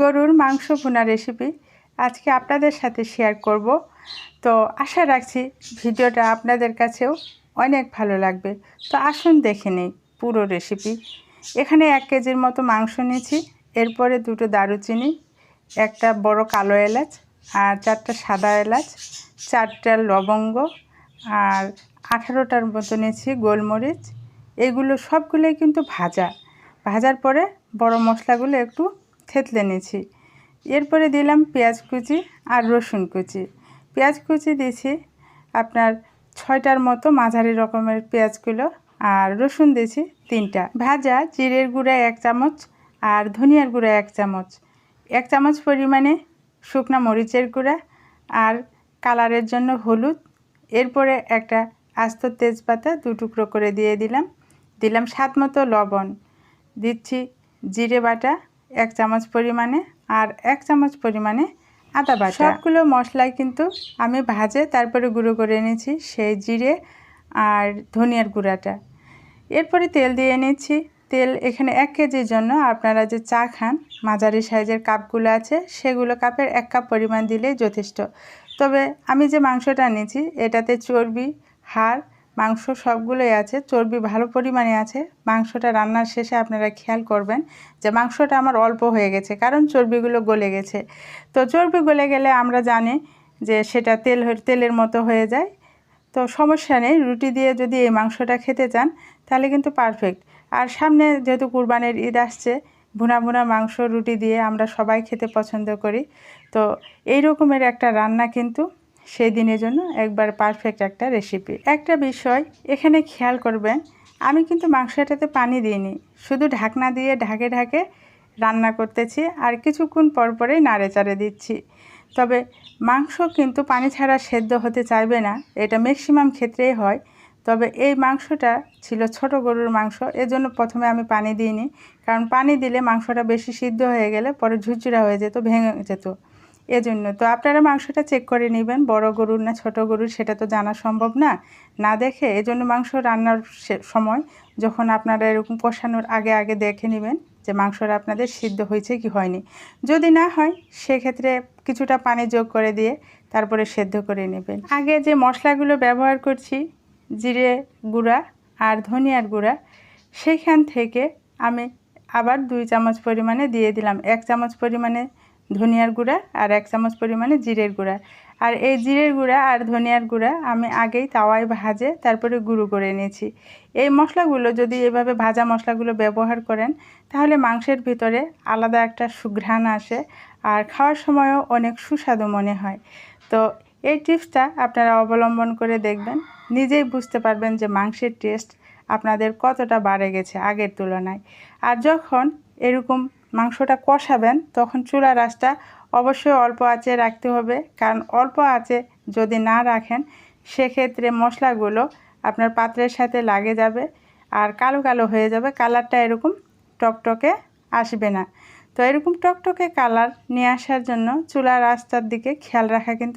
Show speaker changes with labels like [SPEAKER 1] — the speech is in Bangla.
[SPEAKER 1] গরুর মাংস ভুনা রেসিপি আজকে আপনাদের সাথে শেয়ার করব। তো আশা রাখছি ভিডিওটা আপনাদের কাছেও অনেক ভালো লাগবে। তো আসুন দেখে নেই পুরো রেসিপি এখানে এক কেজির মতো মাংস নিয়েছি, এরপরে দুটো দারুচিনি, একটা বড় কালো এলাচ আর চারটা সাদা এলাচ, চারটা লবঙ্গ আর আঠারোটার মতো নিয়েছি গোলমরিচ। এগুলো সবগুলোই কিন্তু ভাজা। ভাজার পরে বড় মশলাগুলো একটু থেতলে নিয়েছি। এরপরে দিলাম পেঁয়াজ কুচি আর রসুন কুচি। পেঁয়াজ কুচি দিয়েছি আপনার ছয়টার মতো মাঝারি রকমের পেঁয়াজগুলো আর রসুন দিয়েছি তিনটা। ভাজা জিরের গুঁড়া এক চামচ আর ধনিয়ার গুঁড়া এক চামচ। এক চামচ পরিমাণে শুকনা মরিচের গুঁড়া আর কালারের জন্য হলুদ। এরপরে একটা আস্ত তেজপাতা দু টুকরো করে দিয়ে দিলাম। দিলাম স্বাদ মতো লবণ। দিচ্ছি জিরে বাটা এক চামচ পরিমাণে আর এক চামচ পরিমাণে আদা বাটা। সবগুলো মশলাই কিন্তু আমি ভাজে তারপরে গুঁড়ো করে এনেছি সেই জিরে আর ধনিয়ার গুঁড়াটা। এরপরে তেল দিয়ে নিচ্ছি তেল এখানে এক কেজির জন্য আপনারা যে চা খান, মাঝারি সাইজের কাপগুলো আছে, সেগুলো কাপের এক কাপ পরিমাণ দিলেই যথেষ্ট। তবে আমি যে মাংসটা নিয়েছি এটাতে চর্বি, হাড় মাংস সবগুলোই আছে, চর্বি ভালো পরিমাণে আছে। মাংসটা রান্নার শেষে আপনারা খেয়াল করবেন যে মাংসটা আমার অল্প হয়ে গেছে, কারণ চর্বিগুলো গলে গেছে। তো চর্বি গলে গেলে আমরা জানি যে সেটা তেল তেলের মতো হয়ে যায়। তো সমস্যা নেই, রুটি দিয়ে যদি এই মাংসটা খেতে চান, তাহলে কিন্তু পারফেক্ট আর সামনে যেহেতু কুরবানির ঈদ আসছে, ভুনা ভুনা মাংস, রুটি দিয়ে আমরা সবাই খেতে পছন্দ করি। তো এই রকমের একটা রান্না কিন্তু সেই দিনের জন্য একবার পারফেক্ট একটা রেসিপি একটা বিষয়, এখানে খেয়াল করবেন, আমি কিন্তু মাংসটাতে পানি দিইনি, শুধু ঢাকনা দিয়ে ঢাকে ঢাকে রান্না করতেছি আর কিছুক্ষণ পর পরেই নাড়ে চাড়ে দিচ্ছি। তবে মাংস কিন্তু পানি ছাড়া সেদ্ধ হতে চাইবে না, এটা ম্যাক্সিমাম ক্ষেত্রেই হয়। তবে এই মাংসটা ছিল ছোট গরুর মাংস, এজন্য প্রথমে আমি পানি দিইনি, কারণ পানি দিলে মাংসটা বেশি সিদ্ধ হয়ে গেলে পরে ঝুরঝুরা হয়ে যেত, ভেঙে যেত। এজন্য। তো আপনারা মাংসটা চেক করে নেবেন, বড় গরুর না ছোট গরুর, সেটা তো জানা সম্ভব না। না দেখে এজন্য মাংস রান্নার সময় যখন আপনারা এরকম কষানোর আগে আগে দেখে নেবেন যে মাংসটা আপনাদের সিদ্ধ হয়েছে কি হয়নি। যদি না হয়, সেক্ষেত্রে কিছুটা পানি যোগ করে দিয়ে তারপরে সেদ্ধ করে নেবেন। আগে যে মশলাগুলো ব্যবহার করছি, জিরে গুঁড়া আর ধনিয়ার গুঁড়া, সেইখান থেকে আমি আবার দুই চামচ পরিমাণে দিয়ে দিলাম। এক চামচ পরিমাণে ধনিয়ার গুঁড়া আর এক চামচ পরিমাণে জিরের গুঁড়া। আর এই জিরের গুঁড়া আর ধনিয়ার গুঁড়া আমি আগেই তাওয়ায় ভাজে তারপরে গুঁড়ো করে নিয়েছি এই মশলাগুলো যদি এভাবে ভাজা মশলাগুলো ব্যবহার করেন, তাহলে মাংসের ভিতরে আলাদা একটা সুঘ্রাণ আসে আর খাওয়ার সময়ও অনেক সুস্বাদু মনে হয়। তো এই টিপসটা আপনারা অবলম্বন করে দেখবেন, নিজেই বুঝতে পারবেন যে মাংসের টেস্ট আপনাদের কতটা বাড়ে গেছে আগের তুলনায়। আর যখন এরকম মাংসটা কষাবেন, তখন চুলার আঁচটা অবশ্যই অল্প আঁচে রাখতে হবে। কারণ অল্প আঁচে যদি না রাখেন, সেক্ষেত্রে মশলাগুলো আপনার পাত্রের সাথে লাগে যাবে আর কালো কালো হয়ে যাবে। কালারটা এরকম টকটকে আসবে না। তো এরকম টকটকে কালার নিয়ে আসার জন্য চুলার রাস্তার দিকে খেয়াল রাখা কিন্তু